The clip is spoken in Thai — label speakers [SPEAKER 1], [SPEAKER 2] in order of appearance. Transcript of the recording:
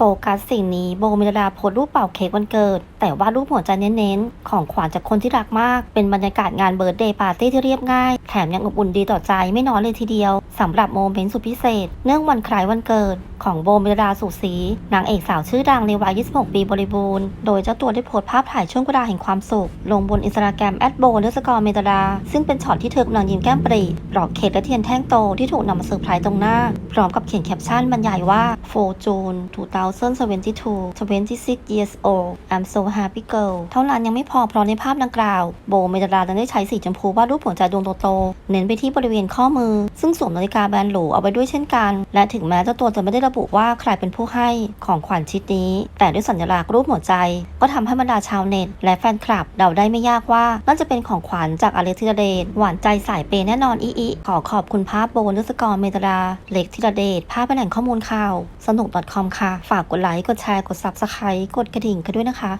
[SPEAKER 1] ฟกัสสิ่งนี้โบเมลดาโพสรูปเป่าเค้กวันเกิด แต่ว่ารูปหัวใจเน้นๆ ของขวัญจากคนที่รักมาก เป็นบรรยากาศงานเบิร์ดเดย์ปาร์ตี้ที่เรียบง่าย แถมยังอบอุ่นดีต่อใจไม่น้อยเลยทีเดียวสำหรับโมเมนต์สุดพิเศษ เนื่องวันคล้ายวันเกิด ของโบเมลดาสุสีนางเอกสาวชื่อดังในวัย 26 ปีบริบูรณ์ โดยเจ้าตัวได้โพสต์ภาพถ่ายช่วงเวลาแห่งความสุข ลงบนอินสตาแกรมแอดโบเดอร์สกอร์เมลดาซึ่งเป็นช็อตที่เธอกำลังยิ้มแก้มปรีปลอกเค้กและเทียนแท่งโตที่ถูกนำมาเซอร์ไพรส์ตรงหน้า พร้อมกับเขียนแคปชั่นบรรยายว่า4 June 2022 26 years old I'm so happy girl เท่านั้นยังไม่พอเพราะในภาพดังกล่าว โบเมดายังได้ใช้สีชมพูวาดรูปหัวใจดวงโตๆเน้นไปที่บริเวณข้อมือ ซึ่งสวมนาฬิกาแบรนด์หรูเอาไว้ด้วยเช่นกัน และถึงแม้เจ้าตัวจะไม่ได้ระบุว่าใครเป็นผู้ให้ของขวัญชิ้นนี้ แต่ด้วยสัญลักษณ์รูปหัวใจ ก็ทำให้บรรดาชาวเน็ต และแฟนคลับเดาได้ไม่ยากว่าน่าจะเป็นของขวัญจากอเล็กธิรเดชหวานใจสายเปยแน่นอนอีอีขอขอบคุณภาพโบนสกอรเมตดาเล็กธิรเดชภาพเป็นแหล่งข้อมูลข่าว สนุก .com ค่ะ ฝากกดไลค์ กดแชร์ กด subscribe กดกระดิ่งกันด้วยนะคะ